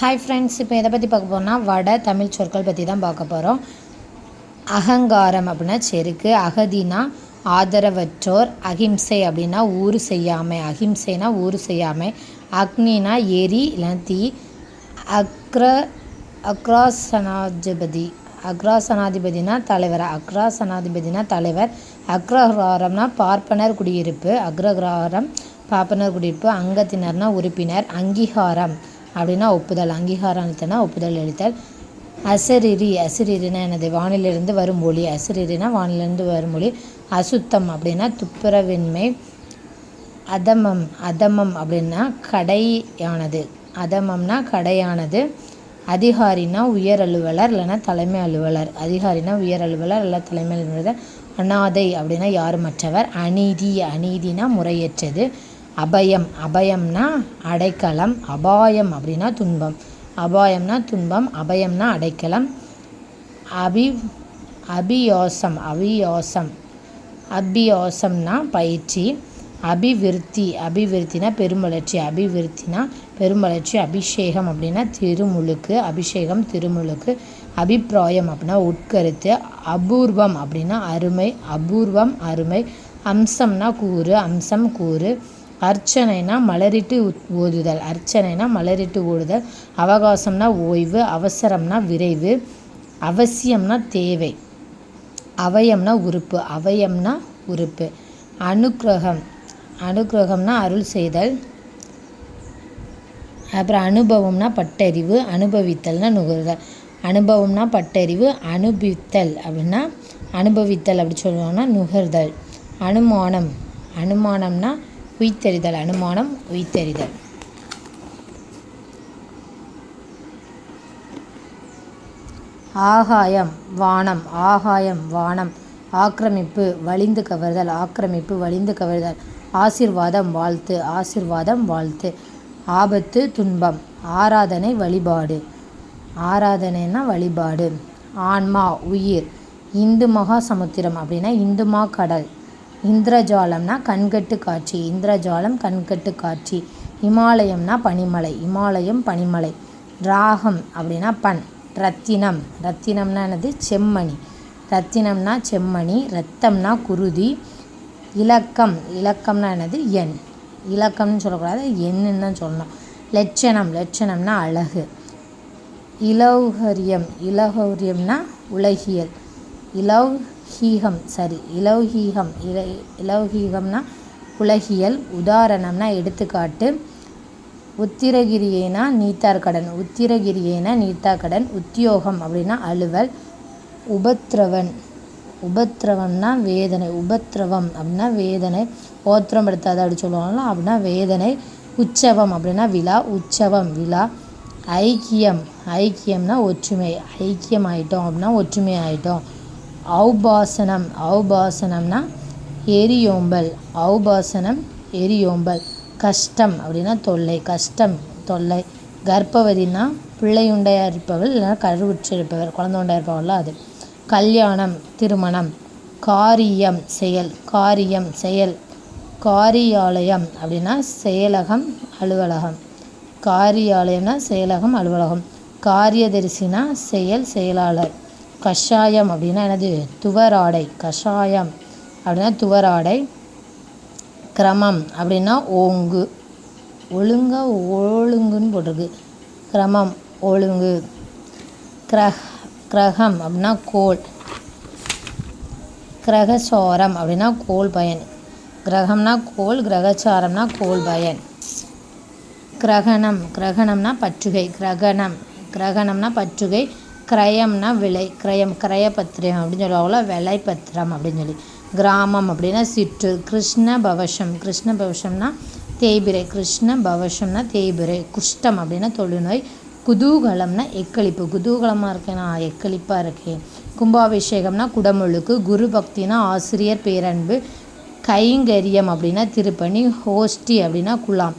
Hi friends இப்போ எதை பற்றி பார்க்க போகிறோம்னா வட தமிழ் சொற்கள் பற்றி தான் பார்க்க போகிறோம் அகங்காரம் அப்படின்னா செருக்கு அகதினா ஆதரவற்றோர் அகிம்சை அப்படின்னா ஊறு செய்யாமை அகிம்சைனா ஊறு செய்யாமை அக்னினா எரி இல்லைன்னா தீ அக்ர அக்ராசனாதிபதி அக்ராசனாதிபதினா தலைவர் அக்ராசனாதிபதினா தலைவர் அக்ரஹாரம்னா பார்ப்பனர் குடியிருப்பு அக்ரஹாரம் பார்ப்பனர் குடியிருப்பு அங்கத்தினர்னா உறுப்பினர் அங்கீகாரம். அப்படின்னா ஒப்புதல் அங்கீகாரம் அளித்தல்னா ஒப்புதல் அளித்தல். அசரிரி அசரிரினா என்னது? வானிலிருந்து வரும் ஒளி. அசரிரினா வானிலிருந்து வரும் ஒளி. அசுத்தம் அப்படின்னா துப்புரவின்மை. அதமம் அதமம் அப்படின்னா கடையானது. அதமம்னா கடையானது. அதிகாரினா உயர் அலுவலர் இல்லைன்னா தலைமை அலுவலர். அதிகாரினா உயர் அலுவலர் இல்லை தலைமை அலுவலர். அனாதை அப்படின்னா யாருமற்றவர்? அநீதி. அநீதினா முறையற்றது. அபயம். அபயம்னா அடைக்கலம் அபாயம் அப்படின்னா துன்பம். அபாயம்னா துன்பம் அபயம்னா அடைக்கலம். அபி அபியோசம் அபியோசம் அபியோசம்னா பயிற்சி. அபிவிருத்தி அபிவிருத்தினா பெருமலர்ச்சி அபிவிருத்தினா பெருமலர்ச்சி அபிஷேகம் அப்படின்னா திருமுழுக்கு அபிஷேகம் திருமுழுக்கு. அபிப்பிராயம் அப்படின்னா உட்கருத்து. அபூர்வம் அப்படின்னா அருமை அபூர்வம் அருமை. அம்சம்னா கூறு அம்சம் கூறு. அர்ச்சனைனா மலரிட்டு ஓதுதல். அர்ச்சனைனா மலரிட்டு ஓடுதல். அவகாசம்னா ஓய்வு. அவசரம்னா விரைவு. அவசியம்னா தேவை. அவயம்னா உறுப்பு. அவயம்னா உறுப்பு. அனுக்கிரகம். அனுக்கிரகம்னா அருள் செய்தல். அப்புறம் அனுபவம்னா பட்டறிவு. அனுபவித்தல்னா நுகர்தல். அனுபவம்னா பட்டறிவு. அனுபவித்தல் அப்படின்னா அனுபவித்தல் அப்படி சொல்லுவாங்கன்னா நுகர்தல். அனுமானம். அனுமானம்னா உய்த்தறிதல் அனுமானம் உய்த்தறிதல் ஆகாயம் வானம் ஆகாயம் வானம். ஆக்கிரமிப்பு வலிந்து கவர்தல். ஆக்கிரமிப்பு வலிந்து கவர்தல். ஆசிர்வாதம் வாழ்த்து. ஆசிர்வாதம் வாழ்த்து. ஆபத்து துன்பம். ஆராதனை வழிபாடு. ஆராதனைனா வழிபாடு. ஆன்மா உயிர். இந்து மகா சமுத்திரம் அப்படின்னா இந்துமா கடல். இந்திரஜாலம்னா கண்கட்டு காட்சி இந்திரஜாலம் கண்கட்டு காட்சி இமாலயம்னா பனிமலை இமாலயம் பனிமலை ராகம் அப்படின்னா பண் ரத்தினம் ரத்தினம்னா என்னது? செம்மணி ரத்தினம்னா செம்மணி ரத்தம்னா குருதி இலக்கம் இலக்கம்னா என்னது? எண் இலக்கம்னு சொல்லக்கூடாது எண்ணுன்னு தான் சொல்லணும். லட்சணம் லட்சணம்னா அழகு. இலௌகரியம் இலௌகரியம்னா உலகியல். ஹீகம் சரி இலௌகீகம் இல இலௌகீகம்னா உலகியல் உதாரணம்னா எடுத்துக்காட்டு. உத்திரகிரியேனா நீத்தார்கடன் உத்திரகிரியேனா நீத்தார்கடன் உத்தியோகம் அப்படின்னா அலுவல். உபத்ரவன் உபத்ரவம்னா வேதனை உபத்ரவம் அப்படின்னா வேதனை. ஓத்திரம் எடுத்தாத அப்படி சொல்லுவாங்களா அப்படின்னா வேதனை. உற்சவம் அப்படின்னா விழா உற்சவம் விழா. ஐக்கியம் ஐக்கியம்னா ஒற்றுமை ஐக்கியம் ஆயிட்டோம் அப்படின்னா ஒற்றுமை ஆயிட்டோம் ஔபாசனம் ஔபாசனம்னா எரியோம்பல். ஔபாசனம் எரியோம்பல். கஷ்டம் அப்படின்னா தொல்லை. கஷ்டம் தொல்லை. கர்ப்பவதினா பிள்ளையுண்டையாக இருப்பவள் இல்லைன்னா கருவுற்றிருப்பவர் குழந்தை உண்டாக இருப்பவள்லாம் அது. கல்யாணம் திருமணம். காரியம் செயல். காரியம் செயல். காரியாலயம் அப்படின்னா செயலகம் அலுவலகம். காரியாலயம்னா செயலகம் அலுவலகம். காரியதரிசினா செயல் செயலாளர். கஷாயம் அப்படின்னா என்னது? துவராடை. கஷாயம் அப்படின்னா துவராடை. கிரமம் அப்படின்னா ஓங்கு. ஒழுங்காக ஒழுங்குன்னு போட்டிருக்கு. கிரமம் ஒழுங்கு. கிரக கிரகம் அப்படின்னா கோல் கிரகசாரம் அப்படின்னா கோல் பயன். கிரகம்னா கோல் கிரகச்சாரம்னா கோல் பயன். கிரகணம் கிரகணம்னா பற்றுகை. கிரகணம் கிரகணம்னா பற்றுகை. கிரயம்னா விலை கிரயம் கிரயபத்திரம் அப்படின்னு சொல்லுவாங்களோ விலை பத்திரம் அப்படின்னு சொல்லி. கிராமம் அப்படின்னா சிற்றூர் கிருஷ்ண பவசம் கிருஷ்ண பவசம்னா தேய்பிரை கிருஷ்ண பவசம்னா தேய்பிரை. குஷ்டம் அப்படின்னா தொழுநோய். குதூகலம்னா எக்களிப்பு. குதூகலமாக இருக்கேன் நான் எக்களிப்பாக இருக்கேன். கும்பாபிஷேகம்னா குடமுழுக்கு. குரு பக்தினா ஆசிரியர் பேரன்பு. கைங்கரியம் அப்படின்னா திருப்பணி. ஹோஸ்டி அப்படின்னா குலாம்.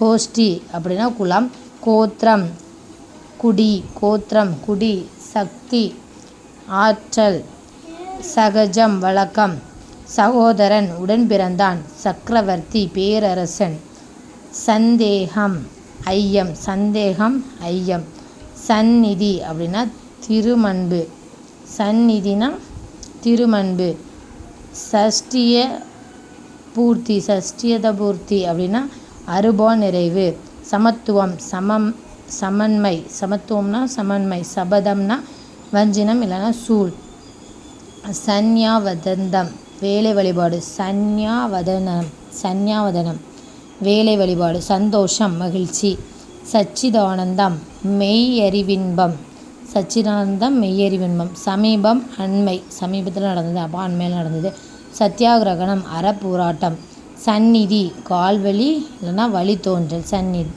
ஹோஸ்டி அப்படின்னா குலாம். கோத்திரம் குடி கோத்திரம் குடி சக்தி ஆற்றல் சகஜம் வழக்கம். சகோதரன் உடன் பிறந்தான். சக்கரவர்த்தி பேரரசன். சந்தேகம் ஐயம். சந்தேகம் ஐயம். சந்நிதி அப்படின்னா திருமண்பு. சந்நிதினா திருமண்பு. சஷ்டிய பூர்த்தி சஷ்டியத பூர்த்தி அப்படின்னா அருபோ நிறைவு. சமத்துவம் சமம் சமன்மை சமத்துவம்னா சமன்மை சபதம்னா வஞ்சினம் இல்லைன்னா சூழ். சந்யாவதந்தம் வேலை வழிபாடு சந்யாவதனம் சந்யாவதனம் வேலை வழிபாடு சந்தோஷம் மகிழ்ச்சி. சச்சிதானந்தம் மெய்யறிவின்பம் சச்சிதானந்தம் மெய்யறிவின்பம் சமீபம் அண்மை. சமீபத்தில் நடந்தது அப்போ அண்மையில் நடந்தது. சத்தியாகிரகணம் அறப்போராட்டம் சந்நிதி கால்வழி இல்லைன்னா வழித்தோன்றல் சந்நிதி.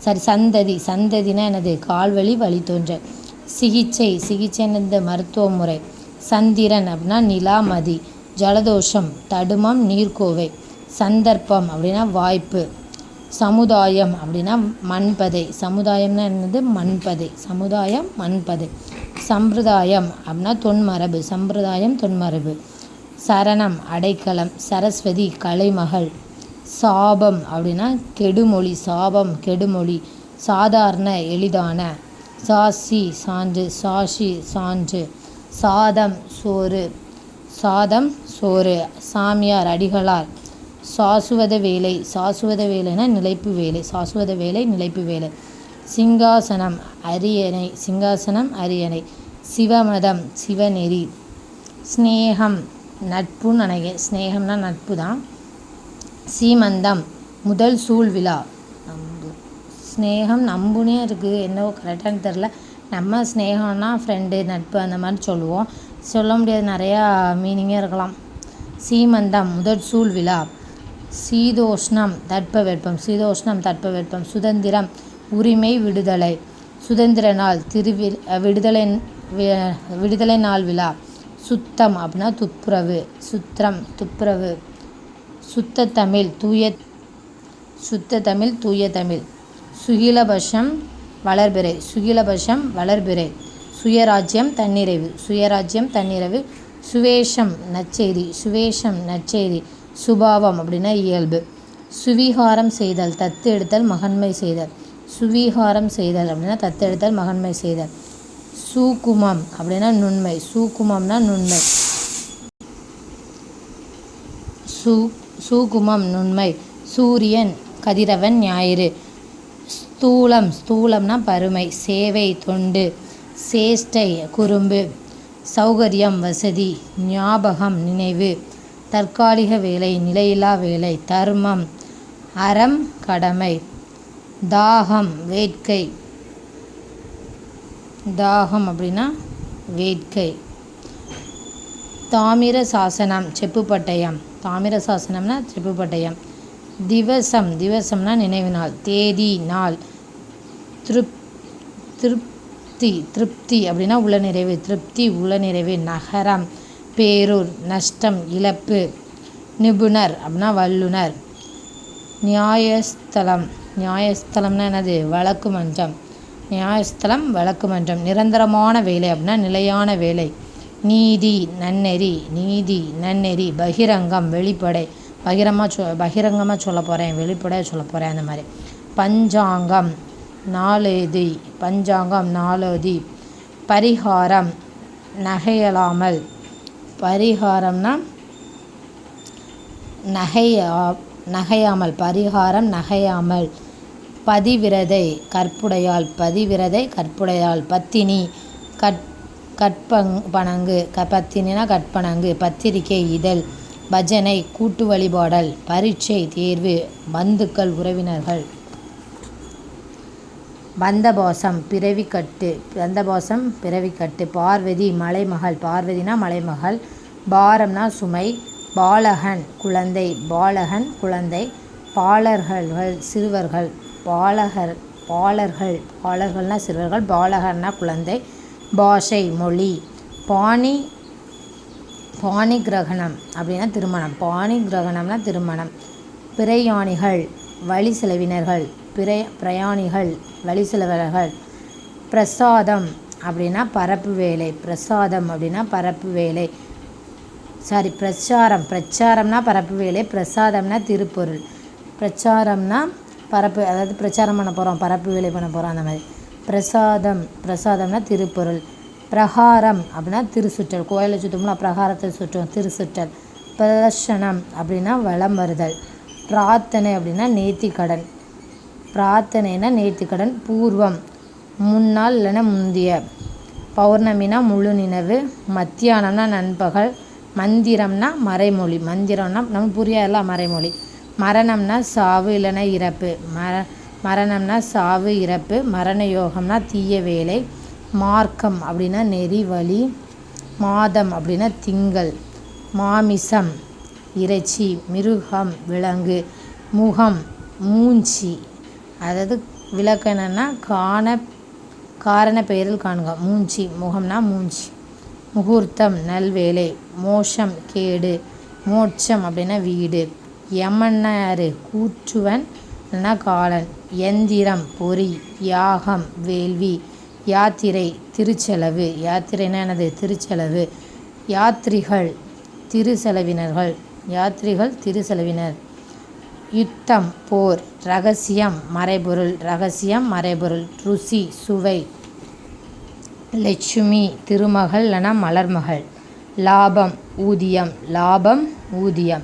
சரி சந்ததி. சந்ததினா எனது கால்வழி வழித்தோன்றல். சிகிச்சை. சிகிச்சை இந்த மருத்துவ முறை. சந்திரன் அப்படின்னா நிலாமதி. ஜலதோஷம். தடுமம் நீர்க்கோவை. சந்தர்ப்பம் அப்படின்னா வாய்ப்பு. சமுதாயம் அப்படின்னா மண்பதை. சமுதாயம்னா என்னது? மண்பதை. சமுதாயம் மண்பதை. சம்பிரதாயம் அப்படின்னா தொன்மரபு. சம்பிரதாயம் தொன்மரபு. சரணம் அடைக்கலம். சரஸ்வதி கலைமகள். சாபம் அப்படின்னா கெடுமொழி சாபம் கெடுமொழி சாதாரண எளிதான. சாசி சான்று சாஷி சான்று. சாதம் சோறு. சாதம் சோறு. சாமியார் அடிகளார். சாசுவத வேலை சாசுவத வேலைனா நிலைப்பு வேலை சாசுவத வேலை நிலைப்பு வேலை. சிங்காசனம் அரியணை சிங்காசனம் அரியணை. சிவமதம் சிவநெறி. ஸ்நேகம் நட்புன்னு நினைக்கிறேன். ஸ்நேகம்னா நட்பு தான் சீமந்தம் முதல் சூழ் விழா. நம்பு. ஸ்நேகம் நம்புனே இருக்குது. என்னவோ கரெக்டானு தெரில நம்ம ஸ்நேகம்னா ஃப்ரெண்டு நட்பு அந்த மாதிரி சொல்லுவோம். சொல்ல முடியாது. நிறையா மீனிங்கே இருக்கலாம். சீமந்தம் முதல் சூழ் விழா. சீதோஷ்ணம் தட்பவெப்பம். சீதோஷ்ணம் தட்பவெப்பம். சுதந்திரம் உரிமை விடுதலை. சுதந்திர நாள் திருவி விடுதலை விடுதலை நாள் விழா. சுத்தம் அப்படின்னா துப்புரவு. சுத்திரம் துப்புரவு. சுத்த தமிழ் தூய சுத்த தமிழ் தூய தமிழ். சுகிலபஷம் வளர்பிறை சுகிலபஷம் வளர்பிறை. சுயராஜ்யம் தன்னிறைவு சுயராஜ்யம் தன்னிறைவு. சுவேஷம் நற்செய்தி சுவேஷம் நற்செய்தி. சுபாவம் அப்படின்னா இயல்பு. சுவிகாரம் செய்தல் தத்து எடுத்தல் மகன்மை செய்தல். சுவிகாரம் செய்தல் அப்படின்னா தத்து எடுத்தல் மகன்மை செய்தல். சூக்குமம் அப்படின்னா நுண்மை. சூக்குமம்னா நுண்மை. சூ சூகுமம் நுண்மை. சூரியன் கதிரவன் ஞாயிறு. ஸ்தூலம் ஸ்தூலம்னா பருமை சேவை தொண்டு. சேஷ்டை குறும்பு. சௌகரியம் வசதி. ஞாபகம் நினைவு. தற்காலிக வேலை நிலையில்லா வேலை. தர்மம். அறம் கடமை. தாகம் வேட்கை. தாகம் அப்படின்னா வேட்கை. தாமிர சாசனம் செப்பு பட்டயம் தாமிர சாசனம்னா திருப்புப்பட்டயம் திவசம் திவசம்னா நினைவு நாள் தேதி நாள். திருப் திருப்தி திருப்தி அப்படின்னா உள்ள நிறைவு திருப்தி உள்ள நிறைவு நகரம் பேரூர் நஷ்டம் இழப்பு நிபுணர் அப்படின்னா வல்லுனர். நியாயஸ்தலம் நியாயஸ்தலம்னா என்னது? வழக்கு மன்றம். நியாயஸ்தலம் வழக்கு மன்றம். நிரந்தரமான வேலை அப்படின்னா நிலையான வேலை. நீதி நன்னெறி நீதி நன்னெறி. பகிரங்கம் வெளிப்படை. பகிரமாக சொ பகிரங்கமாக சொல்ல போகிறேன் வெளிப்படையாக சொல்ல போகிறேன் அந்த மாதிரி. பஞ்சாங்கம் நாளேதி. பஞ்சாங்கம் நாளேதி. பரிகாரம் நகையலாமல். பரிகாரம்னா நகையா நகையாமல். பரிகாரம் நகையாமல். பதிவிரதை கற்புடையாள் பதிவிரதை கற்புடையாள் பத்தினி கற் கற்பங் பனங்கு க பத்தினா கற்பனங்கு பத்திரிகை இதழ் பஜனை கூட்டு வழிபாடல் பரீட்சை தேர்வு பந்துக்கள் உறவினர்கள். பந்தபாசம் பிறவிக்கட்டு பந்தபாசம் பிறவிக்கட்டு பார்வதி மலைமகள் பார்வதினா மலைமகள் பாரம்னா சுமை பாலகன் குழந்தை பாலகன் குழந்தை பாலர்கள் சிறுவர்கள் பாலகர் பாலர்கள் பாலர்கள்னா சிறுவர்கள் பாலகர்னா குழந்தை பாஷை மொழி பாணி பாணி கிரகணம் அப்படின்னா திருமணம். பாணி கிரகணம்னா திருமணம். பிரயாணிகள் வழி செலவினர்கள் பிர பிரயாணிகள் வழி செலவினர்கள் பிரசாதம் அப்படின்னா பரப்பு வேலை. பிரசாதம் அப்படின்னா பரப்பு வேலை. சாரி பிரச்சாரம். பிரச்சாரம்னா பரப்பு வேலை. பிரசாதம்னா திருப்பொருள். பிரச்சாரம்னா பரப்பு அதாவது பிரச்சாரம் பண்ண போகிறோம் பரப்பு வேலை பண்ண போகிறோம் அந்த மாதிரி. பிரசாதம். பிரசாதம்னா திருப்பொருள். பிரகாரம் அப்படின்னா திருசுற்றல். கோயிலை சுற்றோம்னா பிரகாரத்தை சுற்றும் திருசுற்றல். பிரதர்ஷனம் அப்படின்னா வளம் வருதல். பிரார்த்தனை அப்படின்னா நேர்த்திக்கடன். பிரார்த்தனைனா நேர்த்திக்கடன். பூர்வம். முன்னாள் இல்லைன்னா முந்திய. பௌர்ணமினா முழு நினைவு. மத்தியானம்னா நண்பகல். மந்திரம்னா மறைமொழி. மந்திரம்னா நம்ம புரியாதுல மறைமொழி. மரணம்னா சாவு இல்லைன்னா இறப்பு. மர மரணம்னா சாவு இறப்பு மரண யோகம்னா தீய வேலை மார்க்கம் அப்படின்னா நெறி வழி மாதம் அப்படின்னா திங்கள் மாமிசம் இறைச்சி மிருகம் விலங்கு முகம் மூஞ்சி. அதாவது விளக்கணன்னா காண காரண பெயரில் காணுங்க. மூஞ்சி முகம்னா மூஞ்சி. முகூர்த்தம் நல்வேலை மோஷம் கேடு மோட்சம் அப்படின்னா வீடு. யமன்னா யார் கூற்றுவன் இல்லைன்னா காலன் எந்திரம் பொறி யாகம் வேள்வி யாத்திரை திருச்செலவு. யாத்திரைனா என்னது? திருச்செலவு. யாத்ரிகள் திருசெலவினர்கள். யாத்ரிகள் திருசெலவினர். யுத்தம் போர் ரகசியம் மறைபொருள். ரகசியம் மறைபொருள். ருசி சுவை. லட்சுமி திருமகள் என மலர்மகள். லாபம் ஊதியம். லாபம் ஊதியம்.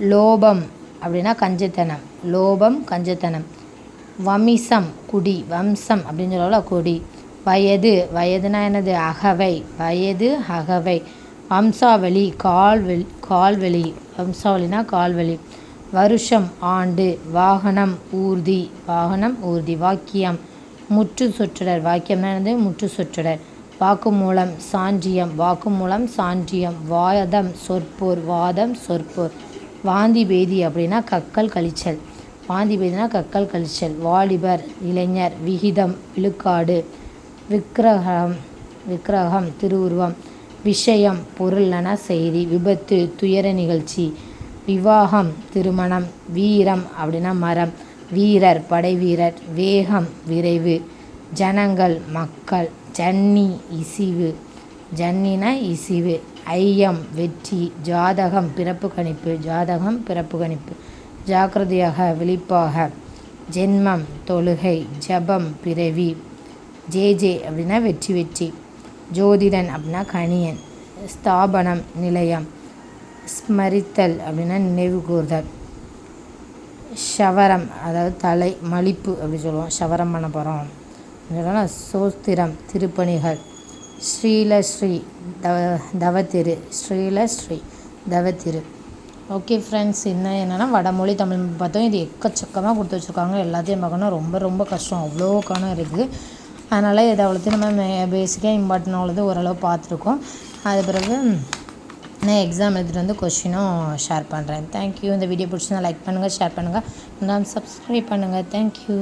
லோபம் அப்படின்னா கஞ்சத்தனம். லோபம் கஞ்சத்தனம். வமிசம் குடி. வம்சம் அப்படின்னு சொல்லல கொடி. வயது. வயதுனா என்னது? அகவை. வயது அகவை. வம்சாவளி கால்வெளி கால்வெளி. வம்சாவளினா கால்வெளி. வருஷம் ஆண்டு. வாகனம் ஊர்தி. வாகனம் ஊர்தி. வாக்கியம். முற்று சொற்றொடர். வாக்கியம்னா என்னது? முற்று சுற்றுடர். வாக்குமூலம் சாஞ்சியம் வாக்குமூலம் சாஞ்சியம் வாதம் சொற்போர். வாதம் சொற்போர். வாந்தி பேதி அப்படின்னா கக்கல் கழிச்சல். வாந்தி பேதினா கக்கல் கழிச்சல். வாலிபர் இளைஞர் விகிதம் விழுக்காடு விக்கிரகம் விக்கிரகம் திருவுருவம் விஷயம் பொருள்னா செய்தி விபத்து துயர நிகழ்ச்சி விவாகம் திருமணம் வீரம் அப்படின்னா மரம் வீரர் படை வீரர் வேகம் விரைவு ஜனங்கள் மக்கள் ஜன்னி இசிவு. ஜன்னினா இசிவு. ஐயம் வெற்றி ஜாதகம் பிறப்பு கணிப்பு ஜாதகம் பிறப்பு கணிப்பு. ஜாக்கிரதையாக விழிப்பாக. ஜென்மம் தொழுகை ஜபம் பிறவி. ஜே ஜே அப்படின்னா வெற்றி வெற்றி. ஜோதிடன் அப்படின்னா கணியன். ஸ்தாபனம் நிலையம். ஸ்மரித்தல் அப்படின்னா நினைவு கூர்தல். ஷவரம் அதாவது தலை மலிப்பு அப்படி சொல்லுவோம். ஷவரம் பண்ண போகிறோம் சொல்லலாம் சோஸ்திரம் திருப்பணிகள். ஸ்ரீலஸ்ரீ தவ தவத்திரு. ஸ்ரீலஸ்ரீ தவத்திரு. ஓகே ஃப்ரெண்ட்ஸ் இன்னும் என்னென்னா வடமொழி தமிழ் பார்த்தோம். இது எக்கச்சக்கமாக கொடுத்து வச்சுருக்காங்க. எல்லாத்தையும் பார்க்கணும் ரொம்ப ரொம்ப கஷ்டம். அவ்வளோ காணம் இருக்குது அதனால் இதை அவ்வளோத்தையும் நம்ம மே பேசிக்காக இம்பார்ட்டன் உள்ளது ஓரளவு பார்த்துருக்கோம். அது பிறகு நான் எக்ஸாம் எழுதிட்டு வந்து கொஷினும் ஷேர் பண்ணுறேன் தேங்க்யூ இந்த வீடியோ பிடிச்சிருந்தா லைக் பண்ணுங்கள் ஷேர் பண்ணுங்கள் நான் சப்ஸ்கிரைப் பண்ணுங்கள் தேங்க்யூ